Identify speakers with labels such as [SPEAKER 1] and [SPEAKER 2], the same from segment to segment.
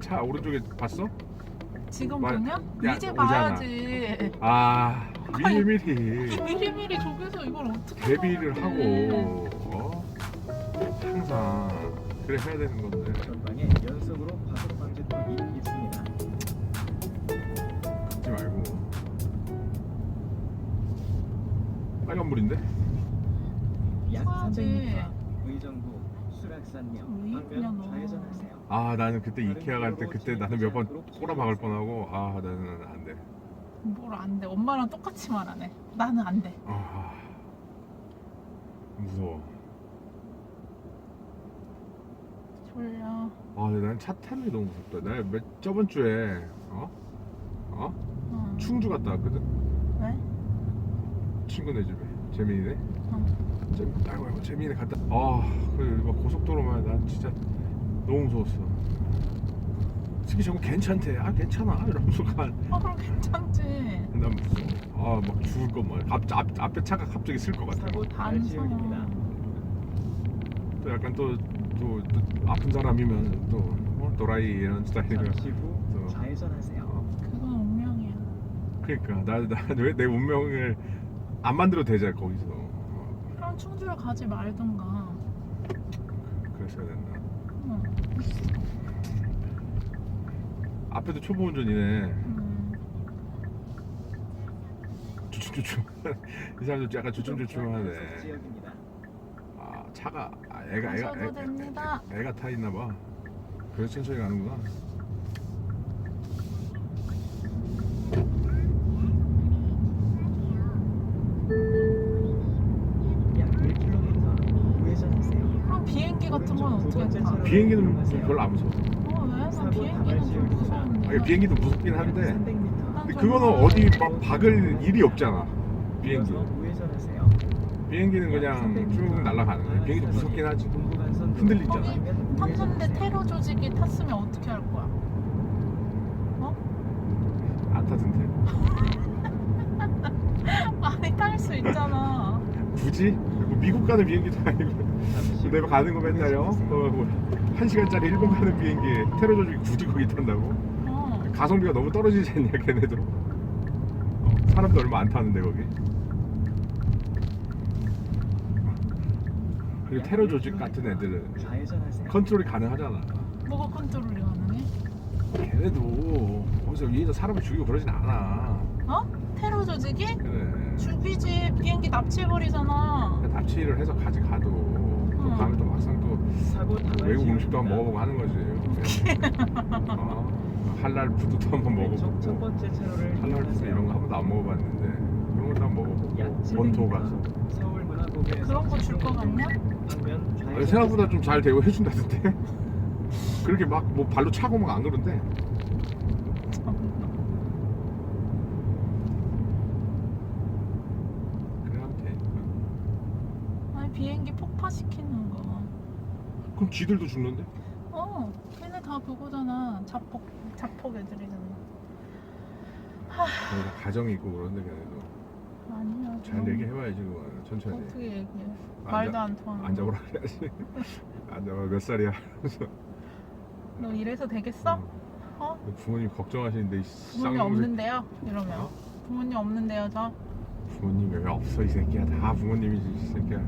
[SPEAKER 1] 차 오른쪽에 봤어?
[SPEAKER 2] 지금
[SPEAKER 1] 말-
[SPEAKER 2] 보냐?
[SPEAKER 1] 야,
[SPEAKER 2] 이제
[SPEAKER 1] 오잖아.
[SPEAKER 2] 봐야지.
[SPEAKER 1] 아 미리미리
[SPEAKER 2] 미리미리 저기서 이걸 어떻게
[SPEAKER 1] 대비를
[SPEAKER 2] 봐야
[SPEAKER 1] 하고
[SPEAKER 2] 돼.
[SPEAKER 1] 어? 항상 그래 해야 되는 건데
[SPEAKER 3] 전방에 연속으로 과속 방지턱이 있습니다.
[SPEAKER 1] 걷지 말고 빨간불인데?
[SPEAKER 3] 약
[SPEAKER 2] 써야지.
[SPEAKER 3] 300m 의정부 수락산역
[SPEAKER 2] 왜
[SPEAKER 3] 방면. 좌회전하세요.
[SPEAKER 1] 아 나는 그때 이케아 갈 때 그때 나는 몇 번 꼬라 박을 뻔하고 아 나는 안 돼
[SPEAKER 2] 뭘 안 돼. 엄마랑 똑같이 말하네. 나는 안 돼.
[SPEAKER 1] 아 무서워
[SPEAKER 2] 졸려.
[SPEAKER 1] 아 근데 난차 타는 게 너무 무섭다 내가 몇, 저번 주에 어? 어?
[SPEAKER 2] 응.
[SPEAKER 1] 충주 갔다 왔거든
[SPEAKER 2] 왜?
[SPEAKER 1] 친구네 집에 재민이네
[SPEAKER 2] 응.
[SPEAKER 1] 재, 아이고 아이고 재민이네 갔다 아그 고속도로만 난 진짜 너무 무서웠어 특히 저거 괜찮대 아 괜찮아 이러면서 간
[SPEAKER 2] 아 그럼 괜찮지.
[SPEAKER 1] 난 무서워. 아, 막 죽을 것만. 앞, 앞, 앞에 차가 갑자기 쓸 것 같아.
[SPEAKER 2] 서.
[SPEAKER 3] 지역입니다.
[SPEAKER 1] 또 약간 또, 또, 또 아픈 사람이면 또 어, 도라이 이런 스타일이라.
[SPEAKER 3] 잠시 후
[SPEAKER 1] 또.
[SPEAKER 3] 좌회전하세요.
[SPEAKER 1] 어,
[SPEAKER 2] 그건 운명이야.
[SPEAKER 1] 그러니까 나나왜 내 운명을 안 만들어도 되잖아 거기서. 어,
[SPEAKER 2] 그럼 충주를 가지 말던가.
[SPEAKER 1] 그랬어야 됐나.
[SPEAKER 2] 응.
[SPEAKER 1] 앞에도 초보 운전이네.
[SPEAKER 2] 음.
[SPEAKER 1] 주춤주춤. 이 사람도 약간 주춤주춤하네.
[SPEAKER 3] 지역입니다.
[SPEAKER 1] 아 차가 아, 애가 애가
[SPEAKER 2] 가셔도 됩니다.
[SPEAKER 1] 애, 가 타 있나 봐. 그래서 천천히 가는구나.
[SPEAKER 3] 약 1km 우회전하세요.
[SPEAKER 2] 그럼 비행기 같은 건 어떻게 타?
[SPEAKER 1] 비행기는. 별로 안 무서워. 아니, 비행기도 무섭긴 한데
[SPEAKER 3] 300m
[SPEAKER 2] 난
[SPEAKER 1] 그거는 어디 막 박을 일이 없잖아. 비행기. 비행기는 그냥 쭉 날아가는 거야. 비행기도 무섭긴 하지. 흔들리잖아.
[SPEAKER 2] 거기 탔는데 테러 조직이 탔으면 어떻게 할 거야?
[SPEAKER 1] 안 타던데.
[SPEAKER 2] 아니 탈 수 있잖아.
[SPEAKER 1] 굳이? 뭐 미국 가는 비행기도 아니고 내가 가는 거 맨날요. 어, 뭐, 한 시간짜리 일본 가는 비행기에 테러 조직이 굳이 거기 탄다고?
[SPEAKER 2] 어.
[SPEAKER 1] 가성비가 너무 떨어지지 않냐 걔네들. 어, 사람도 얼마 안 타는데 거기. 그리고 테러 조직 같은 애들은. 컨트롤이 가능하잖아.
[SPEAKER 2] 뭐가 컨트롤이 가능해?
[SPEAKER 1] 걔네도 거기서 위에서 사람을 죽이고 그러진 않아.
[SPEAKER 2] 어? 테러 조직이?
[SPEAKER 1] 그래.
[SPEAKER 2] 죽이지 비행기 납치해버리잖아.
[SPEAKER 1] 납치를 해서 가지 가도 또
[SPEAKER 2] 응.
[SPEAKER 1] 가면 또 막상 또
[SPEAKER 3] 사고
[SPEAKER 1] 외국 음식도 한번
[SPEAKER 3] 지역입니다.
[SPEAKER 1] 먹어보고 하는 거지. 어? 할랄 푸드도 한번
[SPEAKER 3] 첫
[SPEAKER 1] 먹어보고
[SPEAKER 3] 번째 차로를
[SPEAKER 1] 할랄 푸드 이런 거 한 번도 안 먹어봤는데 그런 것도 한번 먹어보고 본토 가서
[SPEAKER 3] 서울
[SPEAKER 2] 그런 거줄거 같냐?
[SPEAKER 1] 아니, 생각보다 좀 잘 대우 해준다던데 그렇게 막 뭐 발로 차고 막 안 그런데 그래 하면 돼
[SPEAKER 2] 아니 비행기 폭파시키는 거.
[SPEAKER 1] 그럼 쥐들도 죽는데?
[SPEAKER 2] 어, 걔네 다 그거잖아. 자폭 자폭 애들이잖아.
[SPEAKER 1] 그래서 가정이 있고 그런데 걔네도
[SPEAKER 2] 아니야.
[SPEAKER 1] 잘 얘기해봐야지 그거는 천천히
[SPEAKER 2] 어떻게 얘기해? 말도 안 통하는.
[SPEAKER 1] 앉아보라 그래야지 앉아봐 몇 살이야
[SPEAKER 2] 너 이래서 되겠어? 어?
[SPEAKER 1] 부모님 걱정하시는데 이
[SPEAKER 2] 부모님 없는데요? 이러면
[SPEAKER 1] 어?
[SPEAKER 2] 부모님 없는데요 저?
[SPEAKER 1] 부모님 왜 없어 이 새끼야 다 부모님이지 이 새끼야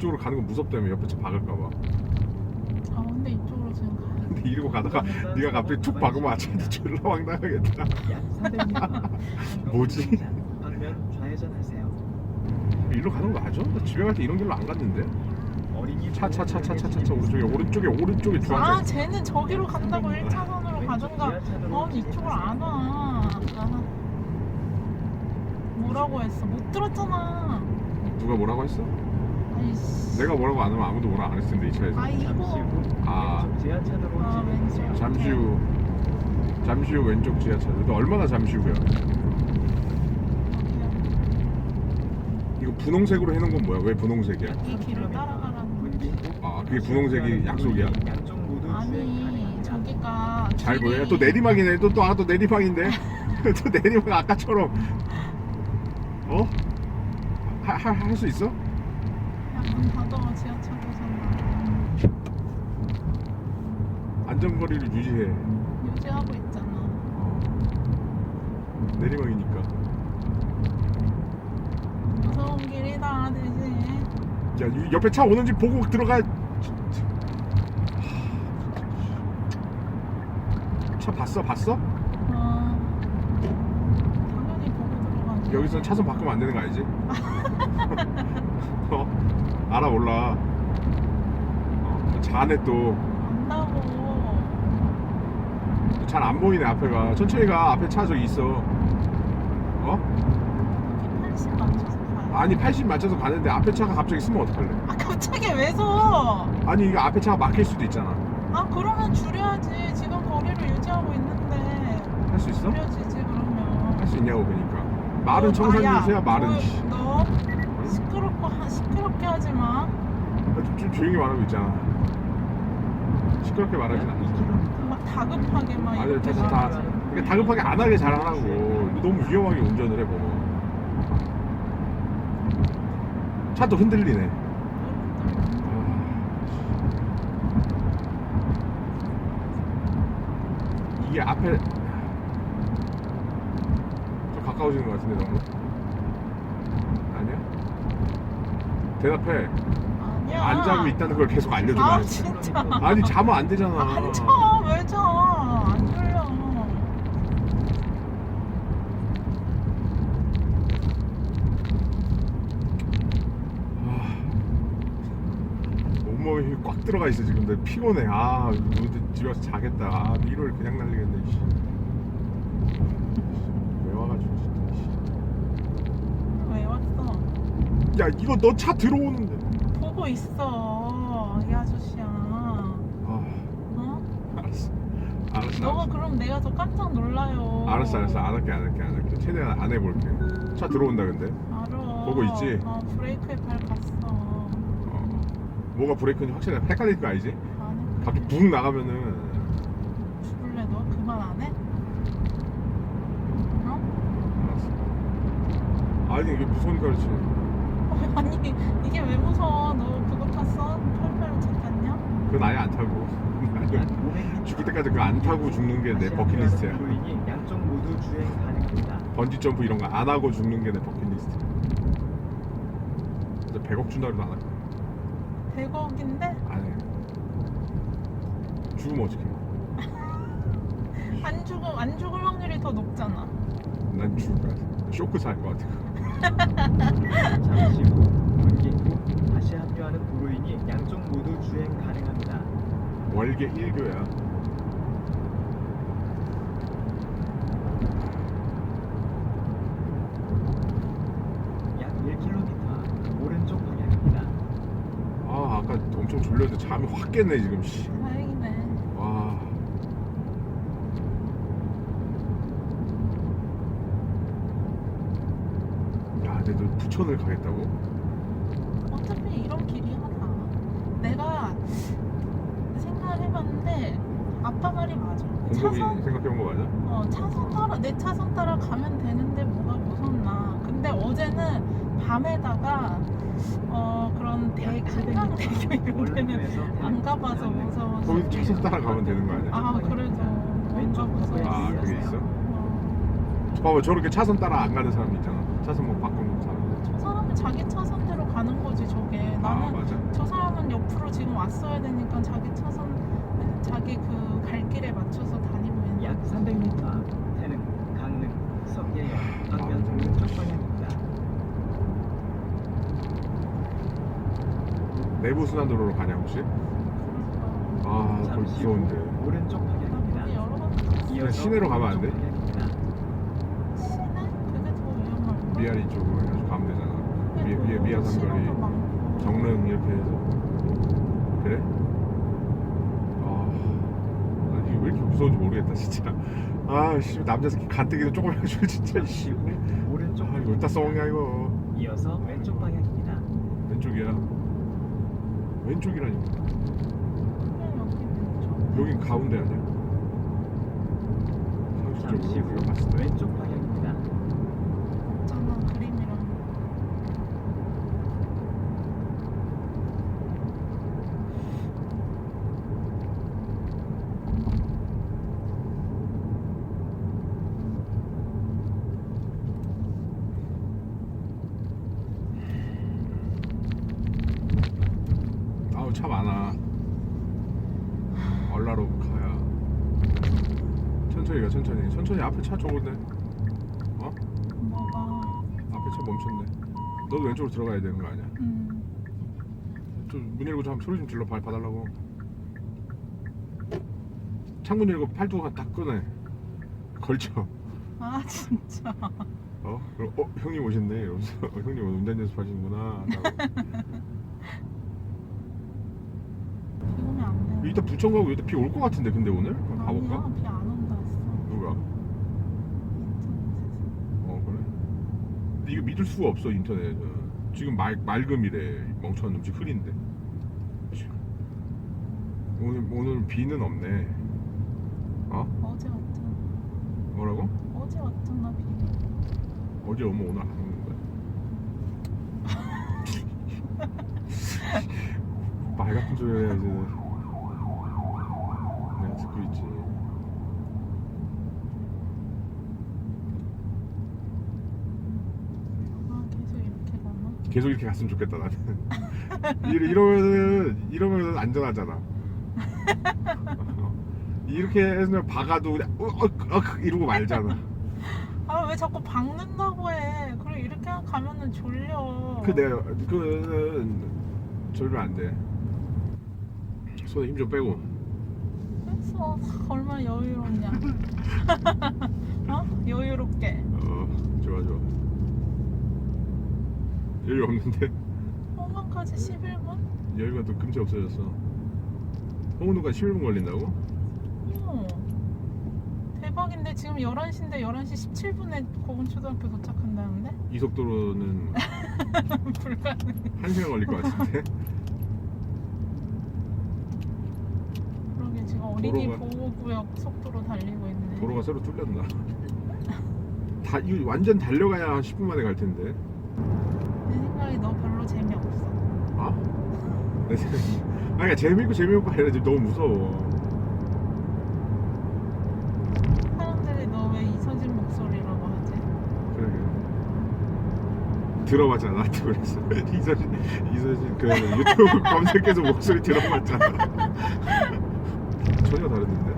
[SPEAKER 1] 이쪽으로 가는 건 무섭다며 옆에 차 박을까봐
[SPEAKER 2] 아 근데 이쪽으로 지금 가야 돼.
[SPEAKER 1] 근데 이러고 가다가 네가 갑자기 툭 박으면 아차한테 졸라 황당하겠다
[SPEAKER 3] 약 300m.
[SPEAKER 1] 뭐지?
[SPEAKER 3] 방면 좌회전하세요.
[SPEAKER 1] 일로 가는 거 맞아? 나 집에 갈 때 이런 길로 안 갔는데
[SPEAKER 3] 어린이
[SPEAKER 1] 차 차 차 차 차차 오른쪽에 오른쪽에 오른쪽에
[SPEAKER 2] 아
[SPEAKER 1] 주황색
[SPEAKER 2] 쟤는 저기로 간다고 1차선으로 가던가 어 이쪽으로 안 와. 아. 뭐라고 했어? 못 들었잖아.
[SPEAKER 1] 누가 뭐라고 했어? 내가 뭐라고 안 하면 아무도 뭐라 안 했을 텐데 이 차에서.
[SPEAKER 3] 잠시 후
[SPEAKER 1] 아.
[SPEAKER 3] 왼쪽 지하차도로
[SPEAKER 2] 아. 왼쪽.
[SPEAKER 1] 잠시 후 잠시 후 왼쪽 지하철 너 얼마나 잠시 후야? 이거 분홍색으로 해놓은 건 뭐야? 왜 분홍색이야?
[SPEAKER 2] 이 길을 따라가라는
[SPEAKER 1] 아 그게 분홍색이 약속이야?
[SPEAKER 3] 양쪽 모두
[SPEAKER 2] 아니. 저기가
[SPEAKER 1] 잘
[SPEAKER 2] 길이-
[SPEAKER 1] 보여? 또 내리막이네 또또 아 또 내리막인데 또 내리막 아까처럼 어? 할 수 있어?
[SPEAKER 2] 다더워 지하철에서
[SPEAKER 1] 안전거리를 유지해.
[SPEAKER 2] 유지하고 있잖아.
[SPEAKER 1] 어. 내리막이니까.
[SPEAKER 2] 무서운 길이다 대신.
[SPEAKER 1] 야, 이 옆에 차 오는지 보고 들어가. 차 봤어? 봤어?
[SPEAKER 2] 어, 당연히 보고 들어가지.
[SPEAKER 1] 여기서 차선 바꾸면 안 되는 거 알지? 어? 알아 몰라. 어, 차 안에 또
[SPEAKER 2] 안다고.
[SPEAKER 1] 잘안 보이네 앞에가. 천천히 가. 앞에 차 저기 있어. 어?
[SPEAKER 2] 80 맞춰서 가요.
[SPEAKER 1] 아니 80 맞춰서 가는데 앞에 차가 갑자기 쓰면 어떡할래?
[SPEAKER 2] 아 갑자기 왜 서?
[SPEAKER 1] 아니 이거 앞에 차가 막힐 수도 있잖아.
[SPEAKER 2] 아 그러면 줄여야지. 지금 거리를 유지하고 있는데
[SPEAKER 1] 할 수 있어?
[SPEAKER 2] 줄여지지 그러면.
[SPEAKER 1] 할 수 있냐고 그러니까. 말은
[SPEAKER 2] 너,
[SPEAKER 1] 청산
[SPEAKER 2] 아, 야,
[SPEAKER 1] 유세야 말은.
[SPEAKER 2] 너,
[SPEAKER 1] 씨.
[SPEAKER 2] 너 하, 시끄럽게 하지 마.
[SPEAKER 1] 좀, 좀 조용히 말하고 있잖아. 시끄럽게 말하진
[SPEAKER 3] 약
[SPEAKER 1] 않지.
[SPEAKER 3] 2km.
[SPEAKER 2] 막 다급하게 막
[SPEAKER 1] 아니
[SPEAKER 2] 이렇게
[SPEAKER 1] 다, 다. 그러니까 다급하게 안 하게 잘 하라고. 너무 위험하게 운전을 해 보고. 차도 흔들리네. 이게 앞에 좀 가까워지는 것 같은데 너무 아니야? 대답해
[SPEAKER 2] 아니야.
[SPEAKER 1] 안 자고 있다는 걸 계속 알려주면
[SPEAKER 2] 아. 진짜.
[SPEAKER 1] 아니 자면 안 되잖아
[SPEAKER 2] 안 자. 왜 자? 안 졸려.
[SPEAKER 1] 아, 온몸에 힘이 꽉 들어가 있어 지금 나 피곤해 아 너한테 집에 와서 자겠다 아 미로를 그냥 날리겠네 씨. 왜 와가지고 진짜 씨.
[SPEAKER 2] 왜 왔어?
[SPEAKER 1] 야 이거 너 차 들어오는데
[SPEAKER 2] 보고 있어. 이 아저씨야.
[SPEAKER 1] 아
[SPEAKER 2] 어?
[SPEAKER 1] 알았어 알았어
[SPEAKER 2] 너가
[SPEAKER 1] 알았어
[SPEAKER 2] 그럼 내가 더 깜짝 놀라요.
[SPEAKER 1] 알았어 알았어 안 할게 안 할게 안 할게 최대한 안 해볼게 차 들어온다 근데
[SPEAKER 2] 알아.
[SPEAKER 1] 보고 있지?
[SPEAKER 2] 어, 브레이크에 발 갔어.
[SPEAKER 1] 어, 뭐가 브레이크인지 확실히 헷갈릴 거?
[SPEAKER 2] 안 해.
[SPEAKER 1] 갑자기 붕 나가면은
[SPEAKER 2] 죽을래 너? 그만 안 해? 어?
[SPEAKER 1] 알았어 아니 이게 무서우니까 그렇지
[SPEAKER 2] 어, 아니 이게 왜 무서워? 너 그거 탔어? 펄펄 차 탔냐?
[SPEAKER 1] 그건 아예 안 타고
[SPEAKER 3] 약 500m.
[SPEAKER 1] 죽을 때까지 그거 안 타고 죽는 게 내 버킷리스트야
[SPEAKER 3] 도로인이 양쪽 모두 주행 가능합니다.
[SPEAKER 1] 번지 점프 이런 거 안 하고 죽는 게 내 버킷리스트 진짜 100억 준다 그래도 안할 거야
[SPEAKER 2] 100억인데?
[SPEAKER 1] 안 해. 죽으면 어떡해
[SPEAKER 2] 안 죽음 안 죽을 확률이 더 높잖아.
[SPEAKER 1] 난 죽을 거야 쇼크 살 것 같아
[SPEAKER 3] 잠시 후후 다시 합류하는 도로인이 양쪽 모두 주행 가능합니다.
[SPEAKER 1] 월계 1교야
[SPEAKER 3] 약 1km 오른쪽 방향입니다.
[SPEAKER 1] 아 아까 엄청 졸렸는데 잠이 확 깼네 지금 씨.
[SPEAKER 2] 다행이네.
[SPEAKER 1] 와 야, 부천을 가겠다고?
[SPEAKER 2] 어차피 이런 길이야 다. 내가 생각을 해봤는데 아빠 말이 맞아.
[SPEAKER 1] 곰곰이
[SPEAKER 2] 차선
[SPEAKER 1] 생각해본 거 맞아?
[SPEAKER 2] 어 차선 따라 내 차선 따라 가면 되는데 뭐가 무섭나. 근데 어제는 밤에다가 어 그런 대 한강 대교 이런 데는 안 가봐서 무서워서.
[SPEAKER 1] 거기 차선 따라 가면 되는 거 아니야?
[SPEAKER 2] 아 그래도 뭔가
[SPEAKER 3] 왼쪽
[SPEAKER 2] 무서워.
[SPEAKER 1] 아, 그게 있어?
[SPEAKER 2] 어.
[SPEAKER 1] 봐봐 저렇게 차선 따라 안 가는 사람 있잖아 차선 뭐 바꾸는 사람
[SPEAKER 2] 저 사람은 자기 차선대로 가는 거지 저게.
[SPEAKER 1] 아
[SPEAKER 2] 나는
[SPEAKER 1] 맞아
[SPEAKER 2] 저 사람은 옆으로 지금 왔어야 되니까 자기 차선 자기 그 갈 길에 맞춰서 다니고 있는
[SPEAKER 3] 약 300m 앞 태릉, 강릉, 석계역 방면
[SPEAKER 1] 아,
[SPEAKER 3] 오른쪽 방향입니다.
[SPEAKER 1] 내부 순환도로로 가냐 혹시? 아 거기
[SPEAKER 3] 잠시 후
[SPEAKER 1] 무서운데
[SPEAKER 3] 오른쪽 방향입니다.
[SPEAKER 2] 우리 여러 번
[SPEAKER 1] 시내로 가면 안 돼?
[SPEAKER 3] 방향입니다.
[SPEAKER 2] 시내? 그게 더 위험할 거.
[SPEAKER 1] 미아리 쪽으로 해가지고 가면 되잖아 미, 미, 미아 삼거리 정릉 이렇게 해서 그래? 아, 나 이게 왜 이렇게 무서운지 모르겠다 진짜 아 씨 남자 새끼 간뜨기도 조금 해줄 진짜
[SPEAKER 3] 잠시
[SPEAKER 1] 씨.
[SPEAKER 3] 후 오른쪽
[SPEAKER 1] 아 이거 어디다 써먹냐 이거
[SPEAKER 3] 이어서 왼쪽 방향입니다.
[SPEAKER 1] 왼쪽이야 왼쪽이라니까. 여긴 가운데 아니야?
[SPEAKER 3] 잠시 후
[SPEAKER 1] 우리가 봤을 때
[SPEAKER 3] 왼쪽 방향입니다.
[SPEAKER 2] 없잖아 그림이랑.
[SPEAKER 1] 아우 차 많아 얼라로 가야 천천히 가 천천히 천천히 앞에 차 좋은데 어?
[SPEAKER 2] 뭐가
[SPEAKER 1] 앞에 차 멈췄네 너도 왼쪽으로 들어가야 되는 거 아니야?
[SPEAKER 2] 음,
[SPEAKER 1] 좀문 열고 좀 소리 좀 질러 봐, 봐달라고 창문 열고 팔도가 딱 끄네 걸쳐
[SPEAKER 2] 아 진짜
[SPEAKER 1] 어? 그럼 어? 형님 오셨네 이러면서 어, 형님 오늘 운전 연습하시는구나.
[SPEAKER 2] 비 오면 안 돼.
[SPEAKER 1] 이따 부천 가고 이따 비 올 것 같은데 근데 오늘? 가볼까?
[SPEAKER 2] 아니야 비안 온다 했어.
[SPEAKER 1] 누가? 어 그래? 근데 이거 믿을 수가 없어 인터넷은 지금 말, 맑음이래 멍청한 놈지 흐린데 오늘 오늘 비는 없네 어?
[SPEAKER 2] 어제 왔잖아.
[SPEAKER 1] 뭐라고?
[SPEAKER 2] 어제 왔잖아 비.
[SPEAKER 1] 어제 오면 오늘 안 오는 거야? 말 같은 소리 해야지 내가 듣고 있지
[SPEAKER 2] 아 계속 이렇게 가나?
[SPEAKER 1] 계속 이렇게 갔으면 좋겠다 나는 이러- 이러면은 이러면은 안전하잖아 이렇게 해서 박아도 그냥 어, 어, 어, 이러고 말잖아
[SPEAKER 2] 아 왜 자꾸 박는다고 해? 그리고 이렇게 가면은 졸려.
[SPEAKER 1] 그 내가 그는 졸면 안돼 손에 힘 좀 빼고
[SPEAKER 2] 그래서 얼마나 여유롭냐. 어? 여유롭게.
[SPEAKER 1] 어 좋아 좋아 여유 없는데
[SPEAKER 2] 홍만까지 11분?
[SPEAKER 1] 여유가 또 금세 없어졌어 홍은우가 11분 걸린다고?
[SPEAKER 2] 어. 대박인데 지금 11시인데 11시 17분에 고분초등학교 도착한다는데?
[SPEAKER 1] 이 속도로는
[SPEAKER 2] 불가능.
[SPEAKER 1] 한 시간 걸릴 것 같은데
[SPEAKER 2] 그러게 지금 어린이
[SPEAKER 1] 도로가-
[SPEAKER 2] 보호구역 속도로 달리고 있네.
[SPEAKER 1] 도로가 새로 뚫렸나 다 이거 완전 달려가야 한 10분 만에 갈 텐데
[SPEAKER 2] 너 별로 재미없어.
[SPEAKER 1] 아? 아니 그러니까 재밌고 재미없고 아니라 지금 너무 무서워
[SPEAKER 2] 사람들이 너 왜 이서진 목소리라고 하지?
[SPEAKER 1] 그러게 들어봤잖아 나한테 그랬어 이서진 이서진 그 유튜브 검색해서 목소리 들어봤잖아 전혀 다른데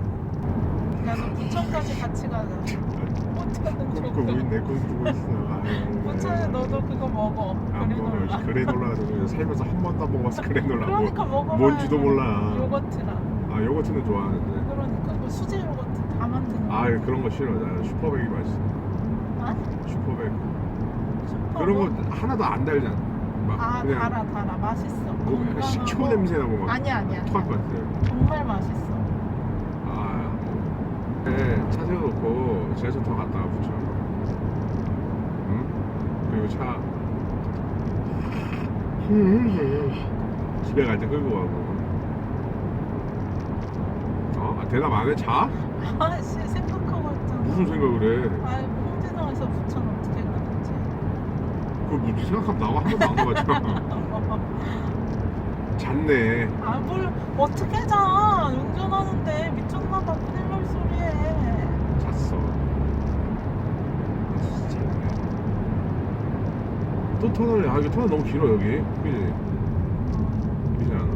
[SPEAKER 2] 나도 부천까지 같이 가자. 부천은
[SPEAKER 1] 꿈꾸
[SPEAKER 2] 조금.
[SPEAKER 1] 있네 꿈꾸고 있어 아유,
[SPEAKER 2] 부천에 너도 그거 먹어.
[SPEAKER 1] 안
[SPEAKER 2] 그래놀라.
[SPEAKER 1] 먹어 그래놀라 저거 살면서 한 번도 안 먹어봤어 그래놀라
[SPEAKER 2] 그러니까
[SPEAKER 1] 뭐,
[SPEAKER 2] 먹어봐.
[SPEAKER 1] 뭔지도 몰라
[SPEAKER 2] 요거트랑.
[SPEAKER 1] 아 요거트는 좋아하는데
[SPEAKER 2] 그러니까 그 수제 요거트 다 만드는 거.
[SPEAKER 1] 아 그런 거 싫어 나 슈퍼백이 맛있어
[SPEAKER 2] 아?
[SPEAKER 1] 슈퍼백
[SPEAKER 2] 슈퍼
[SPEAKER 1] 그런
[SPEAKER 2] 뭐?
[SPEAKER 1] 거 하나도 안 달잖아 막
[SPEAKER 2] 아
[SPEAKER 1] 그냥
[SPEAKER 2] 달아 달아 맛있어.
[SPEAKER 1] 뭐
[SPEAKER 2] 건강하고.
[SPEAKER 1] 식초 냄새 나고 막
[SPEAKER 2] 아니야 아니야.
[SPEAKER 1] 토할 것 같아
[SPEAKER 2] 정말 맛있어.
[SPEAKER 1] 아 네, 차 세워놓고 지하철 타고 갔다가 붙여 응? 그리고 차 집에 갈 때 끌고 가고 어? 아, 대답 안 해? 자?
[SPEAKER 2] 아씨 생각하고 있잖아.
[SPEAKER 1] 무슨 생각을
[SPEAKER 2] 해아 홍대동에서 부천 어떻게 가는지.
[SPEAKER 1] 그걸 뭐지 생각하면 나와 한 번도 안 가봤잖아 잤네
[SPEAKER 2] 아 뭘 어떻게 자? 운전하는데 미쳤나봐 큰일 날 소리해.
[SPEAKER 1] 잤어 아, 잤네 또 터널이 아 이거 터널 너무 길어 여기 그지? 그지 않아?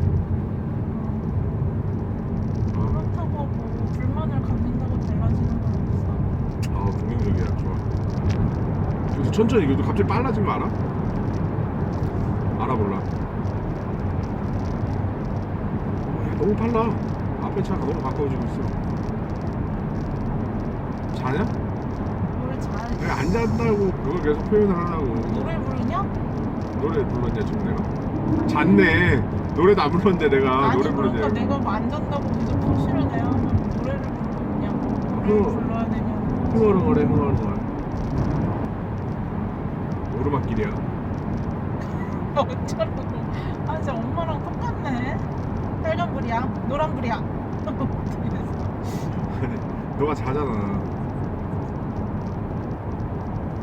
[SPEAKER 1] 아,
[SPEAKER 2] 그렇다고 뭐 불만을 갖는다고 달라지는 건 없어.
[SPEAKER 1] 아 긍정적이야 좋아 그래서 천천히 이거 갑자기 빨라진 거 알아? 알아볼라 어, 야, 너무 빨라 앞에 차가 너무 가까워지고 있어 자냐?
[SPEAKER 2] 뭘 잘.
[SPEAKER 1] 내가 안 잔다고 그걸 계속 표현을 하라고
[SPEAKER 2] 노래 부르 냐?
[SPEAKER 1] 노래 불렀냐 지금 내가? 잤네. 노래도 안 불렀는데 내가
[SPEAKER 2] 아니
[SPEAKER 1] 노래
[SPEAKER 2] 그러니까 내가 잔다고 계속 표시를 하면 노래를 부르냐고 노래를
[SPEAKER 1] 그-
[SPEAKER 2] 불러야 되냐고
[SPEAKER 1] 흥얼흥얼해 흥얼흥얼. 오르막길이야.
[SPEAKER 2] 어쩌라고. 아 진짜 엄마랑 똑같네. 빨간불이야 노란불이야.
[SPEAKER 1] 아니 너가 자잖아.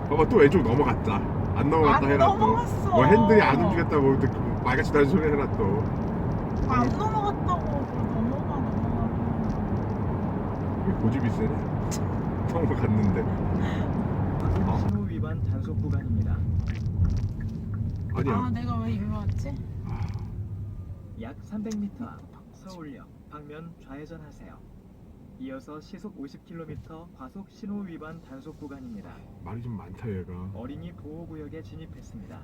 [SPEAKER 1] 봐봐 또 왼쪽 넘어갔다 안 넘어갔다
[SPEAKER 2] 안
[SPEAKER 1] 해라
[SPEAKER 2] 넘어갔어.
[SPEAKER 1] 또뭐 핸들이 안 움직였다고 근데 그 말같이 다른 소리 해라 또
[SPEAKER 2] 안 넘어갔다고 넘어가 넘어가
[SPEAKER 1] 이게 고집이 세네 넘어갔는데 어?
[SPEAKER 3] 신호 위반 단속 구간입니다.
[SPEAKER 1] 아니야
[SPEAKER 2] 아 내가 왜 일로 왔지?
[SPEAKER 1] 아,
[SPEAKER 3] 약 300m 앞 서울역 방면 좌회전하세요. 이어서 시속 50km 과속 신호 위반 단속 구간입니다.
[SPEAKER 1] 말이 좀 많다 얘가.
[SPEAKER 3] 어린이 보호 구역에 진입했습니다.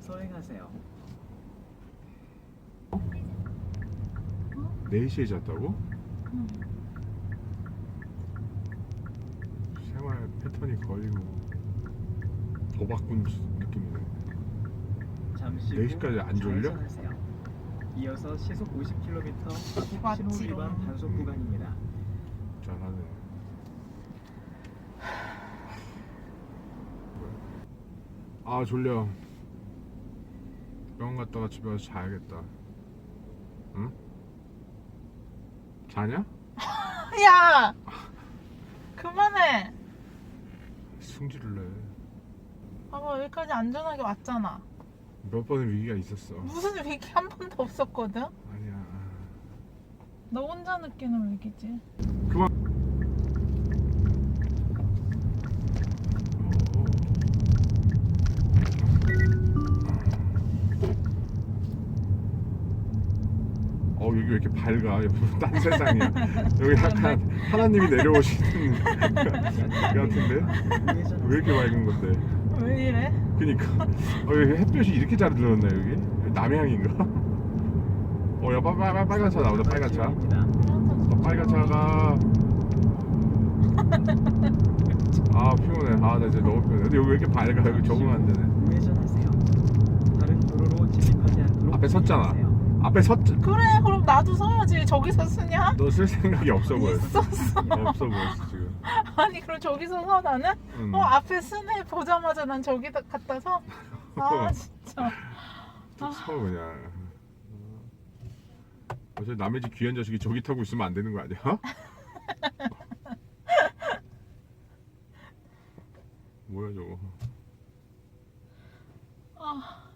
[SPEAKER 3] 서행하세요.
[SPEAKER 1] 4시에 잤다고?
[SPEAKER 2] 응.
[SPEAKER 1] 생활 패턴이 거의 뭐 도박꾼 느낌이네.
[SPEAKER 3] 잠시 네후
[SPEAKER 1] 시까지 안 졸려?
[SPEAKER 3] 좌회전하세요. 이어서 시속 50km 과속 신호. 위반 단속 구간입니다.
[SPEAKER 1] 잘하네. 아 졸려. 병원 갔다가 집에 와서 자야겠다. 응? 자냐?
[SPEAKER 2] 야! 그만해!
[SPEAKER 1] 승질을 내.
[SPEAKER 2] 봐봐, 여기까지 안전하게 왔잖아.
[SPEAKER 1] 몇 번의 위기가 있었어.
[SPEAKER 2] 무슨 위기 한 번도 없었거든?
[SPEAKER 1] 아니야.
[SPEAKER 2] 너 혼자 느끼는 위기지.
[SPEAKER 1] 그만. 어 여기 왜 이렇게 밝아? 여기 딴 세상이야. 여기 약간 하나님이 내려오시는 것 같은데 왜 이렇게 밝은 건데?
[SPEAKER 2] 왜 이래?
[SPEAKER 1] 그니까 어, 여기 햇볕이 이렇게 잘 들어왔나 여기? 남해안인가? 어야 빨간 차 나오다 빨간 차. 어, 빨간 차가 아 피곤해 아나 이제 너무 피곤해 근데 여기 왜 이렇게 밝아 여기 적응 안 되네
[SPEAKER 3] 우회전하세요. 다른 도로로 진입하지 않도록
[SPEAKER 1] 앞에 섰잖아.
[SPEAKER 3] 주의하세요.
[SPEAKER 1] 앞에 섰지
[SPEAKER 2] 그래, 그럼 나도 서야지. 저기서 쓰냐?
[SPEAKER 1] 너쓸 생각이 없어 보였어
[SPEAKER 2] 있었어.
[SPEAKER 1] 없어 보였어 지금
[SPEAKER 2] 아니, 그럼 저기서 서 나는?
[SPEAKER 1] 응.
[SPEAKER 2] 어, 앞에 쓰네 보자마자 난 저기 갖다 서? 아, 진짜.
[SPEAKER 1] 쭉서 그냥 어차피 남의 집 귀한 자식이 저기 타고 있으면 안 되는 거 아니야? 뭐야 저거
[SPEAKER 2] 아.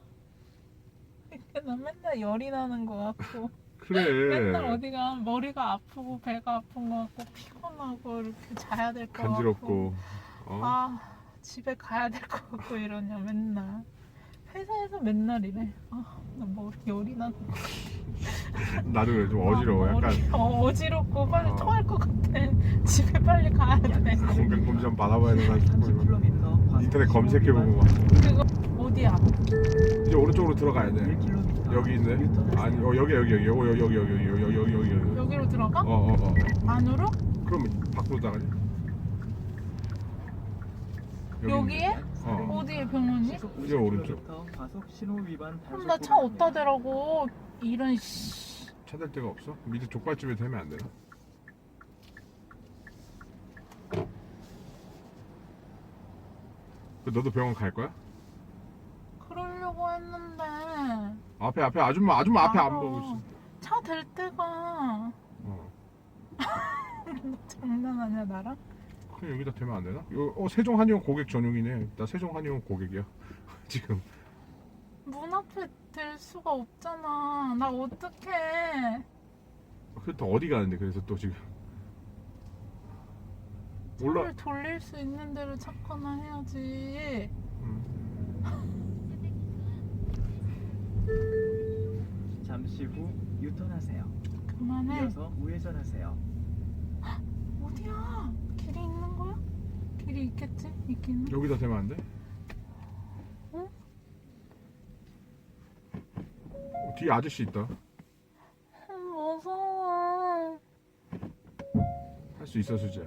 [SPEAKER 2] 나 맨날 열이 나는 거 같고.
[SPEAKER 1] 그래
[SPEAKER 2] 맨날 어디가 머리가 아프고 배가 아픈 거 같고 피곤하고 이렇게 자야 될 거 같고
[SPEAKER 1] 간지럽고 어?
[SPEAKER 2] 아 집에 가야 될 거 같고 이러냐 맨날 회사에서 맨날 이래. 아 나 머리 열이 나는 거.
[SPEAKER 1] 나도 그래. 좀 어지러워.
[SPEAKER 2] 아,
[SPEAKER 1] 약간.
[SPEAKER 2] 머리, 어, 어지럽고 빨리
[SPEAKER 1] 어.
[SPEAKER 2] 토할 것 같아. 집에 빨리 가야 돼.
[SPEAKER 1] 건강 검진 받아봐야 되나 싶고 이거.
[SPEAKER 3] 30km 과속
[SPEAKER 1] 인터넷 검색해보고 막.
[SPEAKER 2] 그거 어디야?
[SPEAKER 1] 이제 오른쪽으로 들어가야 돼.
[SPEAKER 3] 1km
[SPEAKER 1] 여기 있네? 아니 어 여기 여기 여기. 여기 여기 여기 여기 여기 여기 여기 여기 여기.
[SPEAKER 2] 여기로 들어가?
[SPEAKER 1] 어어어. 어, 어.
[SPEAKER 2] 안으로?
[SPEAKER 1] 그럼 밖으로 나가지? 여기
[SPEAKER 2] 여기에.
[SPEAKER 1] 어.
[SPEAKER 2] 병원 이
[SPEAKER 1] 이제 오른쪽.
[SPEAKER 3] 50km 과속 신호 위반
[SPEAKER 2] 그럼
[SPEAKER 3] 단속
[SPEAKER 2] 나차
[SPEAKER 3] 구간입니다.
[SPEAKER 2] 어디다 대라고 이런 씨
[SPEAKER 1] 찾을 데가 없어? 밑에 족발집에 대면 안 되나? 그 너도 병원 갈 거야?
[SPEAKER 2] 그러려고 했는데
[SPEAKER 1] 앞에 앞에 아줌마 아줌마 앞에 안
[SPEAKER 2] 알아.
[SPEAKER 1] 보고 있어.
[SPEAKER 2] 차 댈 때가
[SPEAKER 1] 어.
[SPEAKER 2] 너 장난하냐 나랑?
[SPEAKER 1] 그냥 여기다 대면 안 되나? 요, 어 세종 한의원 고객 전용이네. 나 세종 한의원 고객이야. 지금
[SPEAKER 2] 문 앞에 댈 수가 없잖아. 나 어떡해.
[SPEAKER 1] 그또 어디 가는데 그래서 또 지금 올라.
[SPEAKER 2] 차를 돌릴 수 있는 데를 찾거나 해야지.
[SPEAKER 1] 음.
[SPEAKER 3] 잠시 후 유턴하세요.
[SPEAKER 2] 그만해.
[SPEAKER 3] 이어서 우회전하세요.
[SPEAKER 2] 어디야? 길이 있는 거야? 길이 있겠지? 있기는.
[SPEAKER 1] 여기다 대면 안 돼?
[SPEAKER 2] 응?
[SPEAKER 1] 어, 뒤에 아저씨 있다.
[SPEAKER 2] 음, 무서워.
[SPEAKER 1] 할 수 있어 수지야.